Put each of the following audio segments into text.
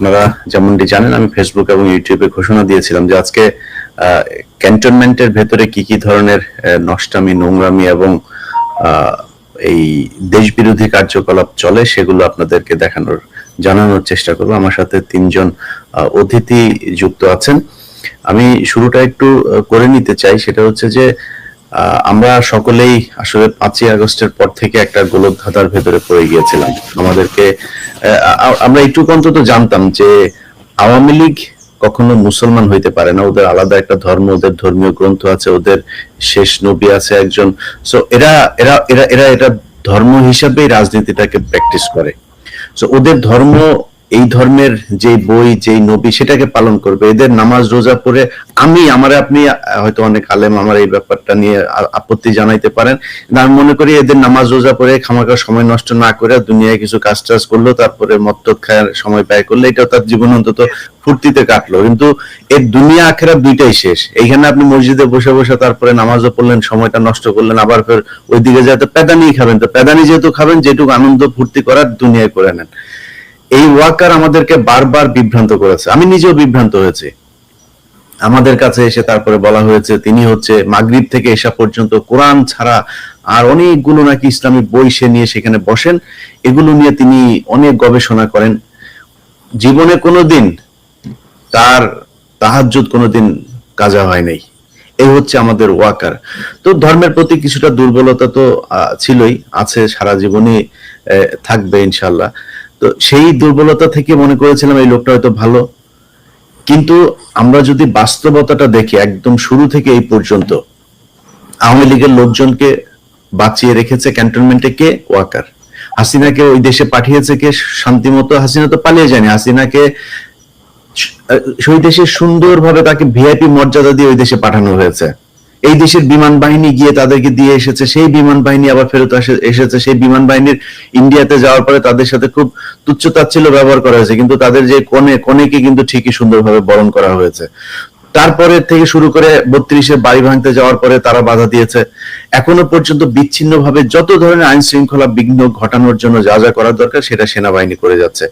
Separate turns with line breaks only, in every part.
আপনারা যেমনটি জানেন আমি ফেসবুক এবং ইউটিউবে ঘোষণা দিয়েছিলাম যে আজকে ক্যান্টনমেন্টের ভেতরে কি কি ধরনের নষ্টামি নোংরামি এবং এই দেশবিরোধী কার্যকলাপ চলে সেগুলো আপনাদেরকে দেখানোর জানানোর চেষ্টা করব। আমার সাথে তিনজন অতিথি যুক্ত আছেন। আমি শুরুটা একটু করে নিতে চাই। সেটা হচ্ছে যে আহ, আমরা সকলেই আসলে পাঁচই আগস্টের পর থেকে একটা গোলকধাঁধার ভেতরে পড়ে গিয়েছিলাম। আমাদেরকে আমরা একটু অন্তত জানতাম যে আওয়ামী লীগ কখনো মুসলমান হইতে পারে না। ওদের আলাদা একটা ধর্ম, ওদের ধর্মীয় গ্রন্থ আছে, ওদের শেষ নবী আছে একজন। সো এরা এরা এরা এরা এটা ধর্ম হিসাবেই রাজনীতিটাকে প্র্যাকটিস করে। সো ওদের ধর্ম এই ধর্মের যে বই, যে নবী, সেটাকে পালন করবে। এদের নামাজ, রোজা পড়ে আমি, আমার আপনি হয়তো অনেক আলেম আমার এই ব্যাপারটা নিয়ে আপত্তি জানাইতে পারেন। আমি মনে করি এদের নামাজ, রোজা পড়ে খামাখা সময় নষ্ট না করে দুনিয়ায় কিছু কাজ টাজ করল তারপরে মত্তত খায়, সময় ব্যয় করলে এটাও তার জীবন অন্তত ফুর্তিতে কাটলো। কিন্তু এর দুনিয়া আখেরা দুইটাই শেষ। এইখানে আপনি মসজিদে বসে বসে তারপরে নামাজও পড়লেন, সময়টা নষ্ট করলেন, আবার ফের ওইদিকে যাতে প্যাদানি খাবেন। তো প্যাদানি যেহেতু খাবেন, যেটুকু আনন্দ ফুর্তি করার দুনিয়ায় করে নেন। এই ওয়াকার আমাদেরকে বারবার বিভ্রান্ত করেছে। আমি নিজেও বিভ্রান্ত হয়েছি। আমাদের কাছে এসে তারপরে বলা হয়েছে তিনি হচ্ছে মাগরিব থেকে এসা পর্যন্ত কোরআন ছাড়া আর অনেকগুলো নাকি ইসলামিক বই সে নিয়ে সেখানে বসেন। এগুলো নিয়ে তিনি অনেক গবেষণা করেন। জীবনে কোনোদিন তার তাহাজ্জুদ কোনোদিন কাজা হয় নাই। এই হচ্ছে আমাদের ওয়াকার। তো ধর্মের প্রতি কিছুটা দুর্বলতা তো ছিলই আছে সারা জীবনই আহ, থাকবে ইনশাল্লাহ তো সেই দুর্বলতা থেকে মনে করেছিলাম এই লোকটা হয়তো ভালো। কিন্তু আমরা যদি বাস্তবতাটা দেখি একদম শুরু থেকে এই পর্যন্ত, আওয়ামী লীগের লোকজনকে বাঁচিয়ে রেখেছে ক্যান্টনমেন্টে কে? ওয়াকার। হাসিনাকে ওই দেশে পাঠিয়েছে কে? শান্তিমতো হাসিনা তো পালিয়ে যায়নি। হাসিনাকে সেই দেশে সুন্দরভাবে তাকে ভিআইপি মর্যাদা দিয়ে ওই দেশে পাঠানো হয়েছে। এই দেশের বিমান বাহিনী গিয়ে তাদেরকে দিয়ে এসেছে, সেই বিমান বাহিনী আবার ফেরত এসেছে। সেই বিমান বাহিনীর ইন্ডিয়াতে যাওয়ার পরে তাদের সাথে খুব তুচ্ছ তাচ্ছিল্য ব্যবহার করা হয়েছে। কিন্তু তাদের যে কোণে, কোণেকে কিন্তু ঠিকই সুন্দরভাবে বরণ করা হয়েছে। তারপরে থেকে শুরু করে বত্রিশে বাড়ি ভাঙতে যাওয়ার পরে তারা বাধা দিয়েছে। এখনও পর্যন্ত বিচ্ছিন্ন ভাবে যত ধরনের আইন শৃঙ্খলা বিঘ্ন ঘটানোর জন্য যা যা করার দরকার, সেটা সেনাবাহিনী করে যাচ্ছে।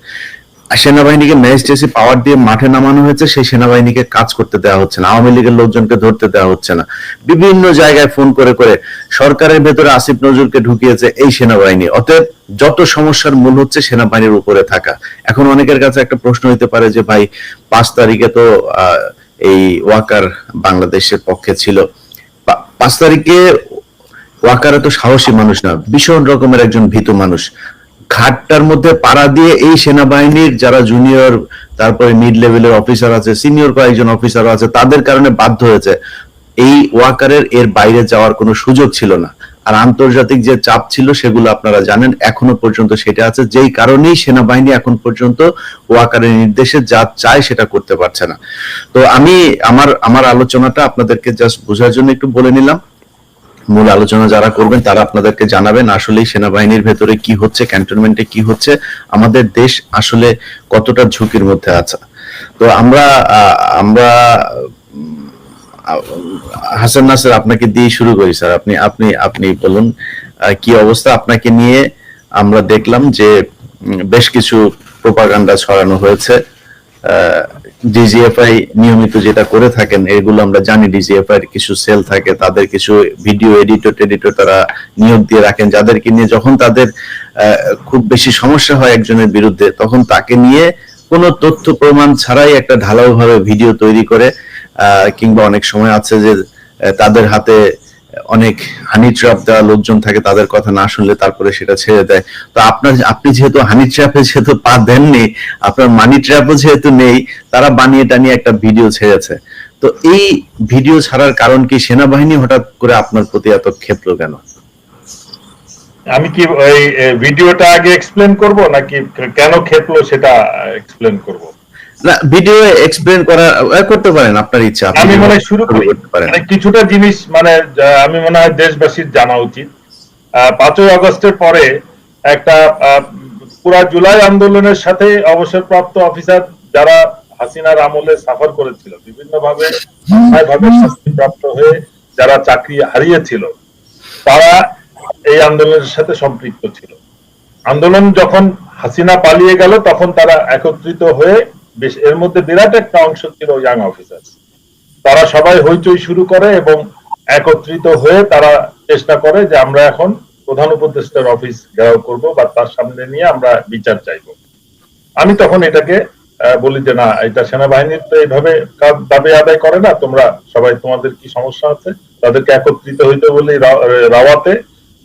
সেনাবাহিনীকে ম্যাজিস্ট্রেসি পাওয়ার দিয়ে মাঠে নামানো হয়েছে, সেই সেনাবাহিনীকে কাজ করতে দেওয়া হচ্ছে না। আওয়ামী লীগের লোকজনকে ধরতে দেওয়া হচ্ছে না। বিভিন্ন জায়গায় ফোন করে করে সরকারের ভেতরে আসিফ নজরুলকে ঢুকিয়েছে এই সেনাবাহিনী। অতএব যত সমস্যার মূল হচ্ছে সেনাবাহিনীর উপরে থাকা। এখন অনেকের কাছে একটা প্রশ্ন হইতে পারে যে, ভাই, পাঁচ তারিখে তো এই ওয়াকার বাংলাদেশের পক্ষে ছিল। পাঁচ তারিখে ওয়াকারা তো সাহসী মানুষ না, ভীষণ রকমের একজন ভীতু মানুষ। ঘাটটার মধ্যে পাড়া দিয়ে এই সেনাবাহিনীর যারা জুনিয়র তারপরে মিড লেভেলের অফিসার আছে সিনিয়র কয়েকজন অফিসার আছে, তাদের কারণে বাধ্য হয়েছে। এই ওয়াকারের এর বাইরে যাওয়ার কোনো সুযোগ ছিল না। আর আন্তর্জাতিক যে চাপ ছিল সেগুলো আপনারা জানেন, এখনও পর্যন্ত সেটা আছে। যেই কারণেই সেনাবাহিনী এখন পর্যন্ত ওয়াকারের নির্দেশে যা চায় সেটা করতে পারছে না। তো আমি, আমার আমার আলোচনাটা আপনাদেরকে জাস্ট বোঝার জন্য একটু বলে নিলাম। মূল আলোচনা যারা করবেন, তারা আপনাদেরকে জানাবেন আসলে সেনাবাহিনীর ভেতরে কি হচ্ছে, ক্যান্টনমেন্টে কি হচ্ছে, আমাদের দেশ আসলে কতটা ঝুঁকির মধ্যে আছে। তো আমরা আমরা হাসান নাসের আপনাকে দিয়ে শুরু করি, স্যার। আপনি আপনি আপনি বলুন কি অবস্থা আপনাকে নিয়ে? আমরা দেখলাম যে বেশ কিছু প্রোপাগান্ডা ছড়ানো হয়েছে। ডিজিএফআই নিয়মিত যেটা করে থাকেন, এগুলো আমরা জানি ডিজিএফআই কিছু সেল থাকে, তাদের কিছু ভিডিও এডিটর টেডিটর তারা নিয়োগ দিয়ে রাখেন। যাদেরকে নিয়ে যখন তাদের খুব বেশি সমস্যা হয় একজনের বিরুদ্ধে, তখন তাকে নিয়ে কোনো তথ্য প্রমাণ ছাড়াই একটা ঢালাওভাবে ভিডিও তৈরি করে। কিংবা অনেক সময় আছে যে তাদের হাতে অনেক হানি ট্র্যাপ দেওয়া লোকজন থাকে, তাদের কথা না শুনলে তারপরে সেটা ছেড়ে দেয়। তো আপনার, আপনি যেহেতু হানি ট্র্যাপে যেহেতু পা দেননি, আপনার মানি ট্র্যাপও যেহেতু নেই, তারা বানিয়ে টানিয়ে একটা ভিডিও ছেড়েছে। তো এই ভিডিও ছাড়ার কারণ কি সেনাবাহিনী হঠাৎ করে আপনার প্রতি এত ক্ষেপ্র কেন?
আমি কি ওই ভিডিওটা আগে এক্সপ্লেন করব নাকি কেন খেপলো সেটা এক্সপ্লেন করব?
না ভিডিও এক্সপ্লেন করা করতে পারেন আপনার ইচ্ছা
আমি মনে শুরু
করতে পারেন।
মানে কিছুটা জিনিস মানে আমি মনে হয় দেশবাসীর জানা উচিত। পাঁচই আগস্টের পরে একটা পুরা জুলাই আন্দোলনের সাথে অবসরপ্রাপ্ত অফিসার যারা হাসিনার আমলে সাফার করেছিল বিভিন্ন ভাবে ভাবে শাস্তিপ্রাপ্ত হয়ে যারা চাকরি হারিয়েছিল তারা এই আন্দোলনের সাথে সম্পৃক্ত ছিল। আন্দোলন যখন হাসিনা পালিয়ে গেল তখন তারা একত্রিত হয়ে বেশ- এর মধ্যে বিরাট একটা অংশ ছিল ইয়াং অফিসার তারা সবাই হইচই শুরু করে এবং একত্রিত হয়ে তারা চেষ্টা করে যে আমরা এখন প্রধান উপদেষ্টার অফিস ঘেরাও করব বা তার সামনে নিয়ে আমরা বিচার চাইব। আমি তখন এটাকে বলি যে না, এটা সেনাবাহিনীর তো এইভাবে দাবি আদায় করে না, তোমরা সবাই তোমাদের কি সমস্যা আছে? তাদেরকে একত্রিত হইতে বলি রাওয়াতে।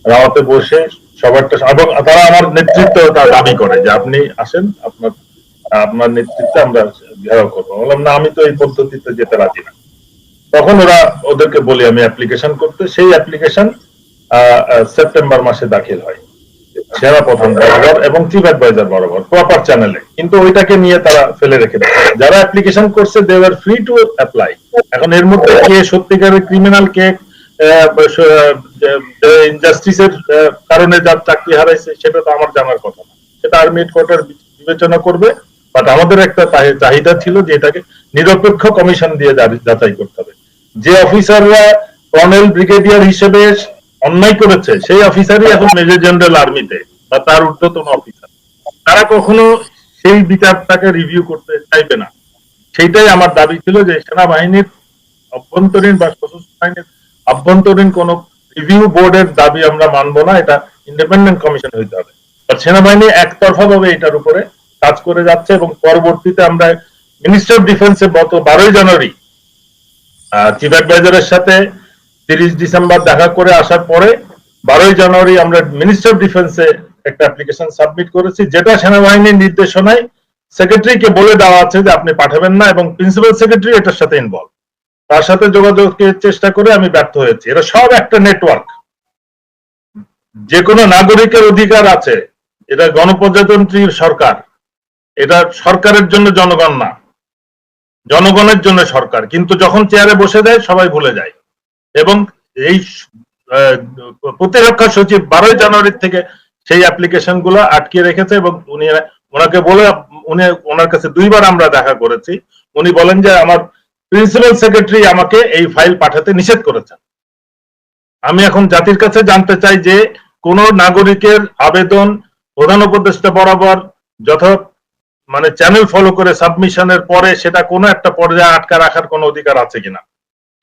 রাওয়াতে বসে সবারটা, এবং তারা আমার নেতৃত্ব দাবি করে যে আপনি আসেন, আপনার আপনার নেতৃত্বে আমরা ঘেরাও করব। বললাম, না, আমি তো এই পদ্ধতিতে যেতে রাজি না। তখন ওরা ওদেরকে বলি, আমি অ্যাপ্লিকেশন করতে সেই অ্যাপ্লিকেশন সেপ্টেম্বর মাসে দাখিল হয়। সেরা প্রধান বরাবর এবং চিফ অ্যাডভাইজার বরাবর প্রপার চ্যানেলে কিন্তু ওইটাকে নিয়ে তারা ফেলে রেখে দেয় যারা অ্যাপ্লিকেশন করছে they are free to apply এখন এর মধ্যে কে সত্যিকারের ক্রিমিনাল কে ইনজাস্টিসের কারণে যার চাকরি হারাইছে, সেটা তো আমার জানার কথা না। সেটা আর্মি হেডকোয়ার্টার বিবেচনা করবে। বাট আমাদের একটা চাহিদা ছিল যে এটাকে নিরপেক্ষ কমিশন দিয়ে যাচাই- করতে হবে। যে অফিসাররা কর্নেল ব্রিগেডিয়ার হিসেবে অন্যায় করেছে, সেই অফিসারই এখন মেজর জেনারেল আর্মিতে, বা তার ঊর্ধ্বতন অফিসার। তারা কখনো সেই বিচারটাকে রিভিউ করতে চাইবে না। সেইটাই আমার দাবি ছিল যে সেনাবাহিনীর অভ্যন্তরীণ বা সশস্ত্র বাহিনীর আভ্যন্তরীণ কোন রিভিউ বোর্ডের দাবি আমরা মানবো না, এটা ইন্ডিপেন্ডেন্ট কমিশন হইতে হবে। সেনাবাহিনী একতরফা ভাবে এটার উপরে কাজ করে যাচ্ছে এবং পরবর্তীতে আমরা মিনিস্টার অফ ডিফেন্সে গত বারোই জানুয়ারি চিফ অ্যাডভাইজারের সাথে তিরিশ ডিসেম্বর দেখা করে আসার পরে বারোই জানুয়ারি আমরা মিনিস্টার অফ ডিফেন্সে একটা অ্যাপ্লিকেশন সাবমিট করেছি, যেটা সেনাবাহিনীর নির্দেশনায় সেক্রেটারিকে বলে দেওয়া আছে যে আপনি পাঠাবেন না এবং প্রিন্সিপাল সেক্রেটারি এটার সাথে ইনভলভ তার সাথে যোগাযোগের চেষ্টা করে আমি ব্যর্থ হয়েছি। এটা সব একটা নেটওয়ার্ক যে কোনো নাগরিকের অধিকার আছে, এটা গণপ্রজাতন্ত্রীর সরকার। এটা সরকারের জন্য জনগণ না। জনগণের জন্য সরকার। কিন্তু যখন চেয়ারে বসে দেয়, সবাই ভুলে যায়। এবং এই প্রতিরক্ষা সচিব বারোই জানুয়ারি থেকে সেই অ্যাপ্লিকেশনগুলো আটকে রেখেছে এবং উনি ওনাকে বলে, উনি ওনার কাছে দুইবার আমরা দেখা করেছি। উনি বলেন যে, আমার প্রিন্সিপাল সেক্রেটারি আমাকে এই ফাইল পাঠাতে নিষেধ করেছেন। আমি এখন জাতির কাছে জানতে চাই যে, কোন নাগরিকের আবেদন প্রধান উপদেষ্টা বরাবর যথা মানে চ্যানেল ফলো করে সাবমিশনের পরে সেটা কোনো একটা পর্যায়ে আটকা রাখার কোনো অধিকার আছে কিনা?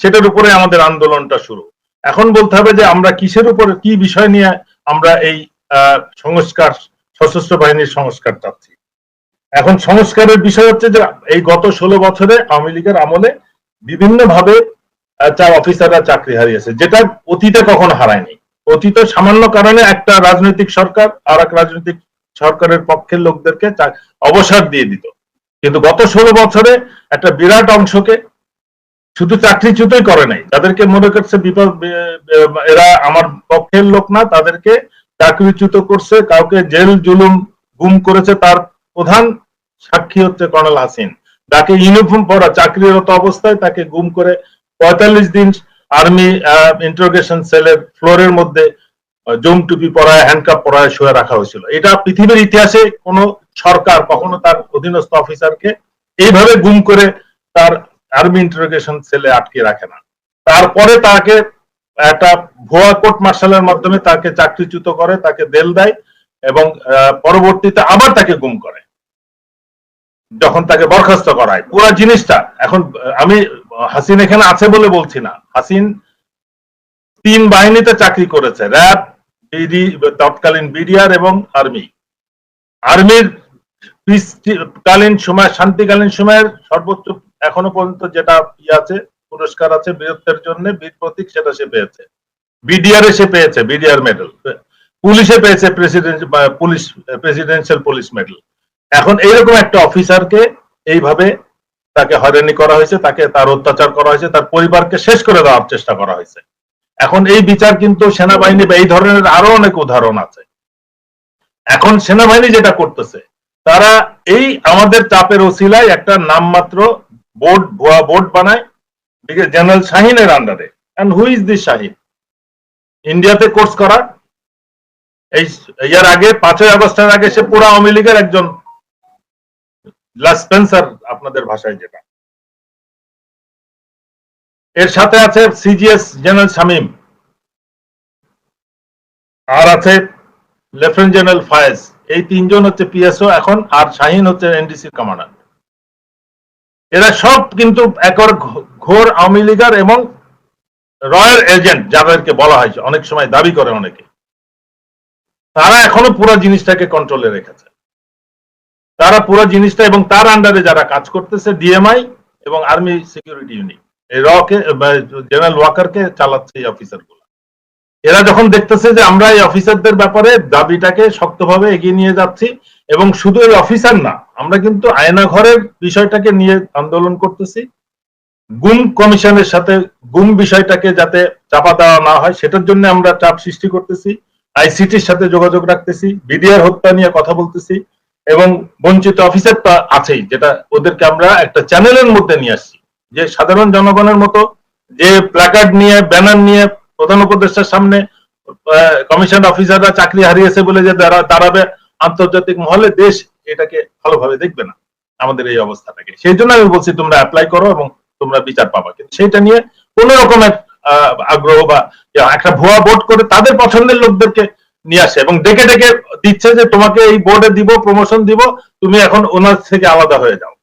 সেটার উপরে আমাদের আন্দোলনটা শুরু। এখন বলতে হবে যে আমরা কিসের উপরে, কি বিষয় নিয়ে আমরা এই সংস্কার, সশস্ত্র বাহিনীর সংস্কার চাচ্ছি? এখন সংস্কারের বিষয় হচ্ছে যে এই গত ষোলো বছরে আওয়ামী লীগের আমলে বিভিন্ন ভাবে চা, অফিসাররা চাকরি হারিয়েছে, যেটা অতীতে কখনো হারায়নি। অতীতে সামান্য কারণে একটা রাজনৈতিক সরকার আর এক রাজনৈতিক সরকারের পক্ষের লোকদেরকে অবসর দিয়ে দিত। কিন্তু গত ষোলো বছরে একটা বিরাট অংশকে শুধু চাকরিচ্যুতই করে নাই। তাদেরকে মনে করছে বিপদ এরা আমার পক্ষের লোক না, তাদেরকে চাকরিচ্যুত করছে, কাউকে জেল জুলুম, গুম করেছে তার প্রধান সাক্ষী হচ্ছে কর্নেল হাসিন। তাকে ইউনিফর্ম পরা, চাকরিরত অবস্থায় তাকে গুম করে পঁয়তাল্লিশ দিন আর্মি ইন্টারোগেশন সেলের ফ্লোরের মধ্যে জম টুপি পরায় হ্যান্ডকাপ পরায় শুয়ে রাখা হয়েছিল। এটা পৃথিবীর ইতিহাসে কোনো সরকার, কখনো তার অধীনস্থ অফিসারকে এইভাবে গুম করে তার আর্মি ইন্টারোগেশন সেলে আটকে রাখে না। তারপরে তাকে একটা ভুয়া কোর্ট মার্শালের মাধ্যমে তাকে চাকরিচ্যুত করে, তাকে দেল দেয় এবং পরবর্তীতে আবার তাকে গুম করে। যখন তাকে বরখাস্ত করায়। পুরো জিনিসটা এখন, আমি, হাসিন এখানে আছে বলে বলছি না। হাসিন তিন বাহিনীতে চাকরি করেছে। র্যাব বিডি তৎকালীন বিডিআর এবং আর্মি। আর্মির কালীন সময়, শান্তিকালীন সময়ের সর্বোচ্চ এখনও পর্যন্ত যেটা আছে, পুরস্কার আছে বীরত্বের জন্য, বীর প্রতীক সেটা সে পেয়েছে। বিডিআর এ সে পেয়েছে, বিডিআর মেডেল। পুলিশে পেয়েছে president police, presidential police medal. এখন এইরকম একটা অফিসারকে এইভাবে তাকে হয়রানি করা হয়েছে, তাকে তার অত্যাচার করা হয়েছে, তার পরিবারকে শেষ করে দেওয়ার চেষ্টা করা হয়েছে। এখন এই বিচার কিন্তু সেনাবাহিনী বা এই ধরনের আরও অনেক উদাহরণ আছে। এখন সেনাবাহিনী যেটা করতেছে, তারা এই আমাদের চাপের ওসিলায় একটা নামমাত্র বোর্ড, ভুয়া বোর্ড বানায় জেনারেল শাহিনের আন্ডারে। And who is this Shahin ইন্ডিয়াতে কোর্স করা। এই ইয়ার আগে, পাঁচই আগস্টের আগে সে পুরো আওয়ামী লীগের একজন স্পেন্সার আপনাদের ভাষায় যেটা। এর সাথে আছে সিজিএস জেনারেল শামীম আর আছে লেফটেন্যান্ট জেনারেল ফায়েজ এই তিনজন হচ্ছে পিএসও এখন আর শাহিন হচ্ছে এনডিসির কমান্ডার এরা সব কিন্তু একর ঘোর আওয়ামী লীগার এবং রয়্যাল এজেন্ট যাদেরকে বলা হয়েছে অনেক সময় দাবি করে অনেকে। তারা এখনও পুরো জিনিসটাকে কন্ট্রোলে রেখেছে। তারা পুরো জিনিসটা এবং তার আন্ডারে যারা কাজ করতেছে ডিএমআই এবং আর্মি সিকিউরিটি ইউনিট এই রকে জেনারেল ওয়াকারকে চালাচ্ছে এই অফিসার এরা যখন দেখতেছে যে আমরা এই অফিসারদের ব্যাপারে দাবিটাকে শক্তভাবে এগিয়ে নিয়ে যাচ্ছি এবং শুধু এই অফিসার না, আমরা কিন্তু আয়না ঘরের বিষয়টাকে নিয়ে আন্দোলন করতেছি। গুম কমিশনের সাথে গুম বিষয়টাকে যাতে চাপা দেওয়া না হয়, সেটার জন্য আমরা চাপ সৃষ্টি করতেছি। আইসিটির সাথে যোগাযোগ রাখতেছি, বিডিআর হত্যা নিয়ে কথা বলতেছি এবং বঞ্চিত অফিসার তো আছেই, যেটা ওদেরকে আমরা একটা চ্যানেলের মধ্যে নিয়ে আসছি। যে সাধারণ জনগণের মতো যে প্ল্যাকার্ড নিয়ে ব্যানার নিয়ে প্রধান উপদেষ্টার সামনে কমিশন অফিসাররা চাকরি হারিয়েছে বলে যে দাঁড়াবে আন্তর্জাতিক মহলে দেশ এটাকে ভালোভাবে দেখবে না। আমাদের এই অবস্থাটাকে। সেই জন্য আমি বলছি তোমরা অ্যাপ্লাই করো এবং তোমরা বিচার পাবা। কিন্তু সেটা নিয়ে কোন রকমের আহ, আগ্রহ বা একটা ভুয়া ভোট করে তাদের পছন্দের লোকদেরকে নিয়ে আসে এবং ডেকে ডেকে দিচ্ছে যে তোমাকে এই বোর্ডে দিব প্রমোশন দিব তুমি এখন ওনার থেকে আলাদা হয়ে যাও।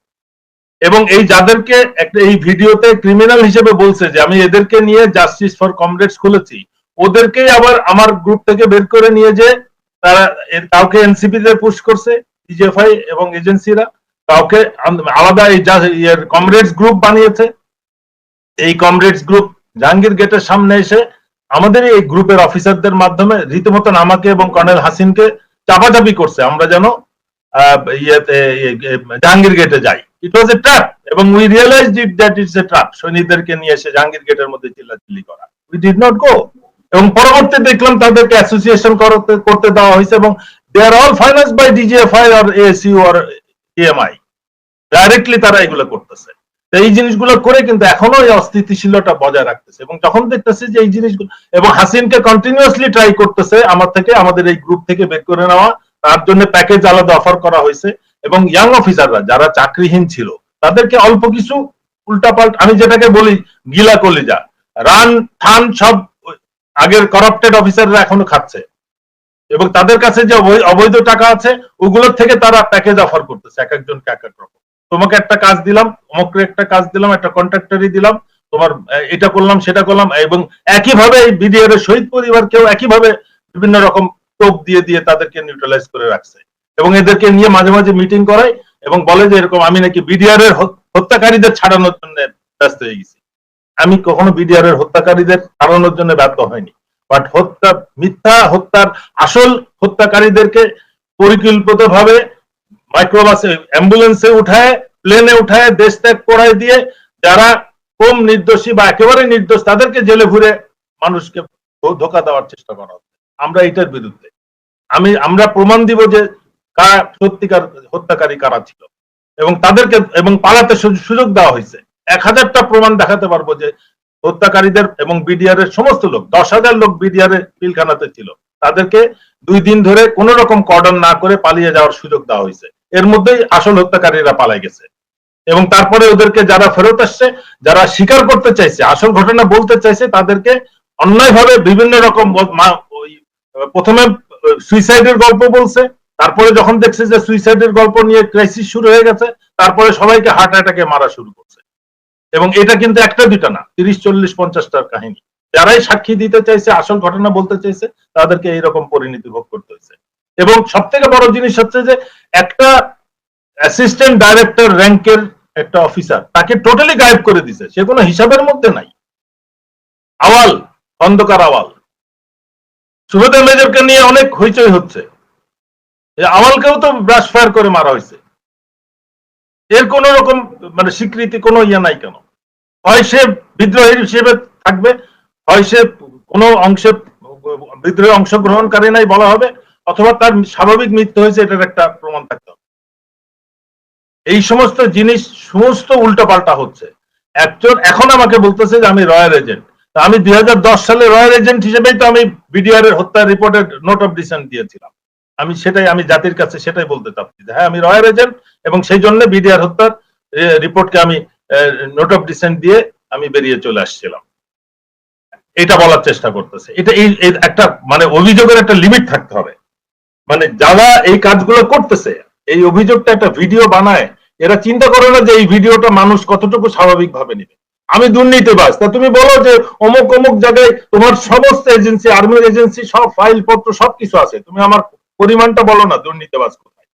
এবং এই যাদেরকে একটা এই ভিডিওতে ক্রিমিনাল হিসেবে বলছে যে আমি এদেরকে নিয়ে জাস্টিস ফর কমরেডস খুলেছি, ওদেরকেই আবার আমার গ্রুপ থেকে বের করে নিয়ে যে তারা কাউকে এনসিপি তে পুশ করছে ডিজিএফআই এবং এজেন্সিরা কাউকে আলাদা এই কমরেডস গ্রুপ বানিয়েছে। এই কমরেডস গ্রুপ জাহাঙ্গীর গেটের সামনে এসে আমাদের এই গ্রুপের অফিসারদের মাধ্যমে রীতিমতন আমাকে এবং কর্নেল হাসিনকে চাপাচাপি করছে। আমরা যেন জাহাঙ্গীর গেটে যাই। ইট ওয়াজ এ ট্র্যাপ এবং we realize it that it's a trap সৈনিকদেরকে নিয়ে এসে জাহাঙ্গীর গেটের মধ্যে চিল্লাচিল্লি করা। উই ডিড নট গো এবং পরবর্তী দেখলাম তাদেরকে অ্যাসোসিয়েশন করতে করতে দেওয়া হয়েছে এবং they are all finance by DGFI R ASU আর ইএমআই ডাইরেক্টলি তারা এগুলো করতেছে। এই জিনিসগুলো করে কিন্তু এখনও এই অস্থিতিশীলতা বজায় রাখতেছে। এবং যখন দেখতেছে যে এই জিনিসগুলো এবং হাসিনকে কন্টিনিউয়াসলি ট্রাই করতেছে আমার থেকে, আমাদের এই গ্রুপ থেকে বের করে নেওয়া। তার জন্য প্যাকেজ আলাদা অফার করা হয়েছে। এবং ইয়াং অফিসাররা যারা চাকরিহীন ছিল, তাদেরকে অল্প কিছু উল্টাপাল্ট, আমি যেটাকে বলি গিলা কলিজা, রান, থান সব আগের করাপ্টেড অফিসাররা এখনও খাচ্ছে। এবং তাদের কাছে যে অবৈধ টাকা আছে, ওগুলোর থেকে তারা প্যাকেজ অফার করতেছে, এক একজনকে এক এক রকম। তোমাকে একটা কাজ দিলাম অমুককে একটা কাজ দিলাম, একটা কন্ট্রাক্টরই দিলাম, তোমার এটা করলাম, সেটা করলাম, এবং একইভাবে বিডিআর এর শহীদ পরিবারকেও একইভাবে বিভিন্ন রকম টোপ দিয়ে দিয়ে তাদেরকে নিউট্রালাইজ করে রাখছে। এবং এদেরকে নিয়ে মাঝে মাঝে মিটিং করায় এবং বলে যে এরকম আমি নাকি বিডিআর এর হত্যাকারীদের ছাড়ানোর জন্য ব্যস্ত হয়ে গেছি। আমি কখনো বিডিআর এর হত্যাকারীদের ছাড়ানোর জন্য ব্যর্থ হয়নি বাট হত্যা, মিথ্যা হত্যার আসল হত্যাকারীদেরকে পরিকল্পিত ভাবে মাইক্রোবাসে অ্যাম্বুলেন্সে উঠায় প্লেনে উঠায়, দেশ ত্যাগ করায় দিয়ে যারা কম নির্দোষী বা একেবারে নির্দোষ, তাদেরকে জেলে ঘুরে মানুষকে ধোকা দেওয়ার চেষ্টা করা আমরা এটার বিরুদ্ধে। আমি আমরা প্রমাণ দিব যে কারা, সত্যিকার হত্যাকারী কারা ছিল? এবং তাদেরকে, এবং পালাতে সুযোগ দেওয়া হয়েছে। এক হাজারটা প্রমাণ দেখাতে পারব যে হত্যাকারীদের এবং বিডিআর এর সমস্ত লোক, দশ হাজার লোক বিডিআর এর পিলখানাতে ছিল। তাদেরকে দুই দিন ধরে কোন রকম কর্ডন না করে পালিয়ে যাওয়ার সুযোগ দেওয়া হয়েছে। এর মধ্যেই আসল হত্যাকারীরা পালাই গেছে। এবং তারপরে ওদেরকে যারা ফেরত আসছে, যারা স্বীকার করতে চাইছে, আসল ঘটনা বলতে চাইছে, তাদেরকে অন্যায়ভাবে বিভিন্ন রকম প্রথমে সুইসাইডের গল্প বলছে তারপরে যখন দেখছে যে সুইসাইডের গল্প নিয়ে ক্রাইসিস শুরু হয়ে গেছে, তারপরে সবাইকে হার্ট অ্যাটাকে মারা শুরু করছে। এবং এটা কিন্তু একটা দুটা না, তিরিশ, চল্লিশ, পঞ্চাশটার কাহিনী। যারাই সাক্ষী দিতে চাইছে, আসল ঘটনা বলতে চাইছে, তাদেরকে এইরকম পরিণতি ভোগ করতে হয়েছে। এবং সব থেকে বড় জিনিস হচ্ছে যে, একটা অ্যাসিস্ট্যান্ট ডাইরেক্টর র্যাঙ্কের একটা অফিসার তাকে টোটালি গায়েব করে দিছে। সে কোনো হিসাবের মধ্যে নাই। আওয়াল, অন্ধকার আওয়াল। সুবেদার মেজরকে নিয়ে অনেক হইচই হচ্ছে। আওয়ালকেও তো ব্রাশ ফায়ার করে মারা হয়েছে। এর কোন রকম মানে স্বীকৃতি, কোনো ইয়ে নাই কেন? হয় সে বিদ্রোহী হিসেবে থাকবে, হয় সে কোনো অংশে, বিদ্রোহে অংশগ্রহণকারী নাই বলা হবে, অথবা তার স্বাভাবিক মৃত্যু হয়েছে, এটার একটা প্রমাণ থাকতে হবে। এই সমস্ত জিনিস সমস্ত উল্টোপাল্টা হচ্ছে। একজন এখন আমাকে বলতেছে যে আমি রয়্যাল এজেন্ট আমি দুই হাজার দশ সালে রয়্যাল এজেন্ট হিসেবেই তো আমি বিডিআর এর হত্যা রিপোর্টের নোট অফ ডিসেন্ট দিয়েছিলাম। আমি সেটাই, আমি জাতির কাছে সেটাই বলতে চাচ্ছি হ্যাঁ আমি রয়্যাল এজেন্ট এবং সেই জন্য বিডিআর হত্যার রিপোর্টকে আমি নোট অফ ডিসেন্ট দিয়ে আমি বেরিয়ে চলে আসছিলাম। এটা বলার চেষ্টা করতেছে। এটা এই একটা মানে অভিযোগের একটা লিমিট থাকতে হবে। মানে যারা এই কাজগুলো করতেছে, এই অভিযোগটা একটা ভিডিও বানায়, এরা চিন্তা করে না যে এই ভিডিওটা মানুষ কতটুকু স্বাভাবিক ভাবে নেবে। আমি দুর্নীতিবাজ, তা তুমি বলো যে অমুক অমুক জায়গায় তোমার সমস্ত এজেন্সি আর্মির এজেন্সি, সব ফাইল পত্র সবকিছু আছে। তুমি আমার পরিমাণটা বলো না, দুর্নীতিবাজ কোথায়?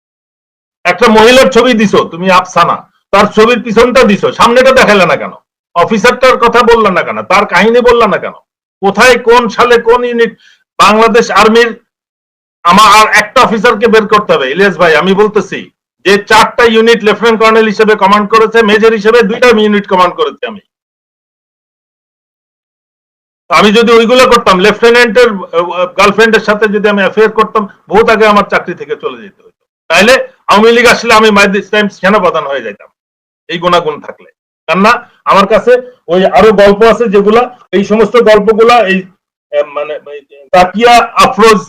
একটা মহিলার ছবি দিছো, তুমি আফসানা, তার ছবির পিছনটা দিছো, সামনেটা দেখালে না কেন? অফিসারটার কথা বললে না কেন? তার কাহিনী বললে না কেন? কোথায়, কোন সালে কোন ইউনিট বাংলাদেশ আর্মির আমার আর একটা অফিসারকে বের করতে হবে? ইলিয়াস ভাই, আমি বলতেছি, যে চারটা ইউনিট লেফটেন্যান্ট কর্নেল হিসেবে কমান্ড করেছে, মেজর হিসেবে দুইটা ইউনিট কমান্ড করেছি আমি। আমি যদি ওইগুলো করতাম লেফটেন্যান্টের গার্লফ্রেন্ডের সাথে যদি আমি অ্যাফেয়ার করতাম, বহুত আগে আমার চাকরি থেকে চলে যেতে হতো তাইলে আওয়ামী লীগ আসলে আমি মাই দিস সেনাপ্রধান হয়ে যাইতাম, এই গুণাগুণ থাকলে। কেননা, আমার কাছে ওই আরও গল্প আছে যেগুলা, এই সমস্ত গল্পগুলা, এই মানে তাকিয়া আফরোজ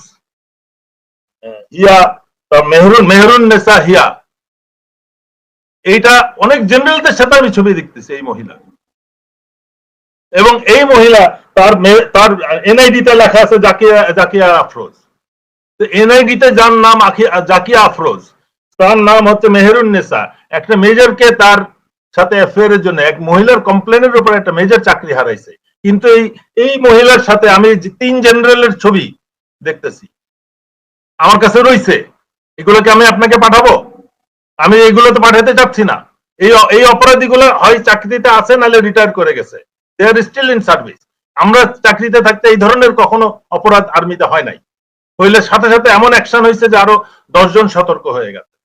হিয়া মেহরুন মেহরুন নেসা হিয়া, এইটা অনেক জেনারেলদের সাথে আমি ছবি দেখতেছি এই মহিলা। এবং এই মহিলা তার তার এনআইডি তে লেখা আছে জাকিয়া জাকিয়া আফরোজ। এনআইডি তে যার নাম জাকিয়া আফরোজ, তার নাম হচ্ছে মেহরুন নেসা একটা মেজরকে তার সাথে অ্যাফেয়ারের জন্য, এক মহিলার কমপ্লেনের উপর একটা মেজর চাকরি হারাইছে। কিন্তু এই এই মহিলার সাথে আমি তিন জেনারেলের ছবি দেখতেছি। আমার কাছে রয়েছে এগুলোকে আমি আপনাকে পাঠাবো? আমি এগুলো তো পাঠাতে চাচ্ছি না। এই এই অপরাধীগুলো হয় চাকরিতে আছে নাহলে রিটায়ার করে গেছে। They are still in service আমরা চাকরিতে থাকতে এই ধরনের কখনো অপরাধ আর্মিতে হয় নাই। হইলে সাথে সাথে এমন অ্যাকশন হয়েছে যে আরও দশজন সতর্ক হয়ে গেছে।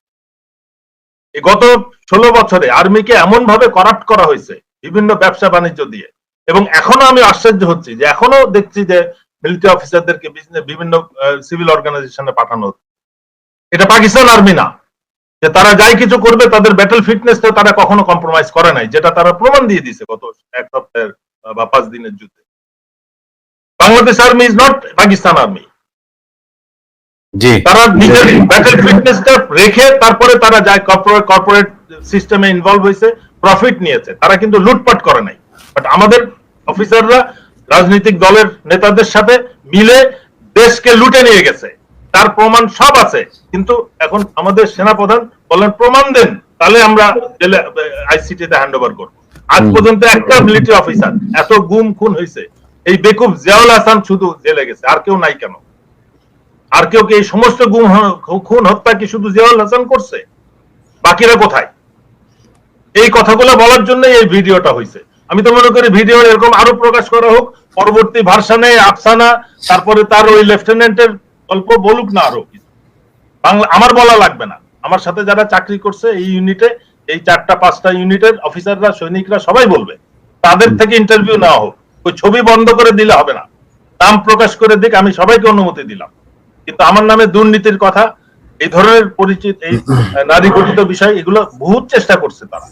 গত ষোলো বছরে আর্মিকে এমন ভাবে করাপ্ট করা হয়েছে বিভিন্ন ব্যবসা বাণিজ্য দিয়ে। এবং এখনও আমি আশ্চর্য হচ্ছি যে এখনও দেখছি যে মিলিটারি অফিসারদেরকে বিভিন্ন সিভিল অর্গানাইজেশনে পাঠানো হচ্ছে। এটা পাকিস্তান আর্মি না। যে তারা যাই কিছু করবে তাদের ব্যাটল ফিটনেসটা তারা কখনো কম্প্রোমাইজ করে নাই যেটা তারা প্রমাণ দিয়ে দিছে গত এক সপ্তাহের বা পাঁচ দিনের যুদ্ধে। Bangladesh army is not Pakistan army
জি।
তারা নিজের ব্যাটল ফিটনেসটা রেখে তারপরে তারা যায় কর্পোরেট কর্পোরেট সিস্টেমে ইনভলভ হয়েছে প্রফিট নিয়েছে। তারা কিন্তু লুটপাট করে নাই। বাট আমাদের অফিসাররা রাজনৈতিক দলের নেতাদের সাথে মিলে দেশকে লুটে নিয়ে গেছে। তার প্রমাণ সব আছে। কিন্তু এখন আমাদের সেনাপ্রধান বলেন প্রমাণ দেন তাহলে আমরা আইসিটিতে হ্যান্ড ওভার করব। আজ পর্যন্ত একটা মিলিটারি অফিসার এত গুম খুন হয়েছে। এই বেকুব জিয়াউল হাসান শুধু জেলে গেছে আর কেউ নাই কেন? আর কেউ কি এই সমস্ত গুম খুন হত্যা কি শুধু জিয়াউল হাসান করছে? বাকিরা কোথায়? এই কথাগুলো বলার জন্য এই ভিডিওটা হয়েছে। আমি তো মনে করি ভিডিও এরকম আরও প্রকাশ করা হোক পরবর্তী ভার্সানে আফসানা তারপরে তার ওই লেফটেন্যান্টের গল্প বলুক না আরও। বাংলা আমার বলা লাগবে না। আমার সাথে যারা চাকরি করছে এই ইউনিটে এই চারটা পাঁচটা ইউনিটের অফিসাররা সৈনিকরা সবাই বলবে। তাদের থেকে ইন্টারভিউ নেওয়া হোক। ওই ছবি বন্ধ করে দিলে হবে না। নাম প্রকাশ করে দিক আমি সবাইকে অনুমতি দিলাম। কিন্তু আমার নামে দুর্নীতির কথা এই ধরনের পরিচিত এই নারী গঠিত বিষয় এগুলো বহুত চেষ্টা করছে তারা।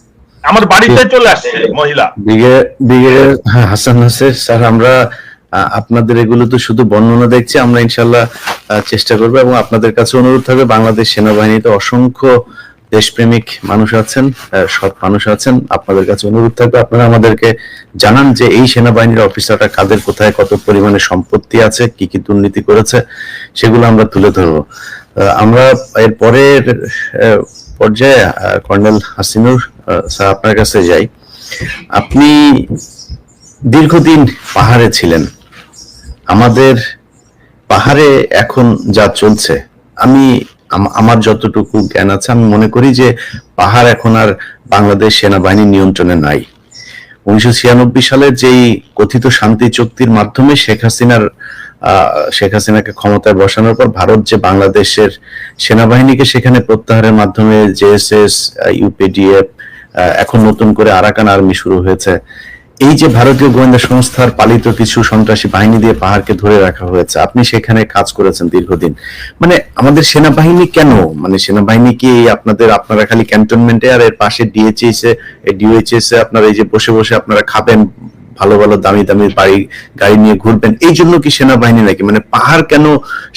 আমার বাড়িতে চলে আসছে মহিলা।
ব্রিগেড ব্রিগেডের হ্যাঁ, হাসান হোসেন স্যার আমরা আপনাদের এগুলো তো শুধু বর্ণনা দেখছি, আমরা ইনশাল্লাহ চেষ্টা করব এবং আপনাদের কাছে অনুরোধ থাকবে, বাংলাদেশ সেনাবাহিনীতে অসংখ্য দেশপ্রেমিক মানুষ আছেন সৎ মানুষ আছেন, আপনাদের কাছে অনুরোধ থাকবে, আপনারা আমাদেরকে জানান যে এই সেনাবাহিনীর অফিসারটা কাদের কোথায় কত পরিমাণে সম্পত্তি আছে, কি কি দুর্নীতি করেছে, সেগুলো আমরা তুলে ধরবো। আমরা এর পরের পর্যায়ে কর্নেল হাসিনুর স্যার আপনার কাছে যাই। আপনি দীর্ঘদিন পাহাড়ে ছিলেন আমাদের পাহাড়ে এখন যা চলছে, আমি আমার যতটুকু জ্ঞান আছে, আমি মনে করি যে পাহাড় এখন আর বাংলাদেশ সেনাবাহিনীর নিয়ন্ত্রণে নাই। উনিশশো ছিয়ানব্বই সালে যেই কথিত শান্তি চুক্তির মাধ্যমে শেখ হাসিনার শেখ হাসিনাকে ক্ষমতায় বসানোর পর ভারত যে বাংলাদেশের সেনাবাহিনীকে সেখানে প্রত্যাহারের মাধ্যমে জেএসএস ইউপিডিএফ এখন নতুন করে আরাকান আর্মি শুরু হয়েছে এই যে ভারতীয় গোয়েন্দা সংস্থার পালিত কিছু সন্ত্রাসী বাহিনী দিয়ে পাহাড়কে ধরে রাখা হয়েছে, আপনি সেখানে কাজ করেছেন দীর্ঘদিন। মানে আমাদের সেনাবাহিনী কেন? মানে সেনাবাহিনী কি আপনাদের, আপনারা খালি ক্যান্টনমেন্টে আর এর পাশে ডিএচএস এ ডিওএইচএস এ আপনারা এই যে বসে বসে আপনারা খাবেন, ভালো ভালো দামি দামি বাড়ি, গাড়ি নিয়ে ঘুরবেন, এই জন্য কি সেনাবাহিনী নাকি? মানে পাহাড় কেন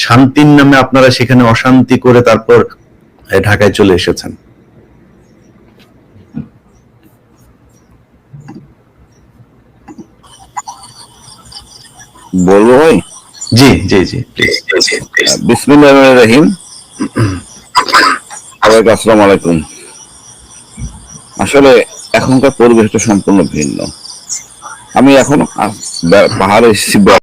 শান্তির নামে আপনারা সেখানে অশান্তি করে তারপর ঢাকায় চলে এসেছেন?
বলব ভাই?
জি জি জি।
বিসমিল্লাহ রহিম সবাইকে আসসালামু আলাইকুম। আসলে এখনকার পরিবেশটা সম্পূর্ণ ভিন্ন। আমি এখন পাহাড়ে এসেছি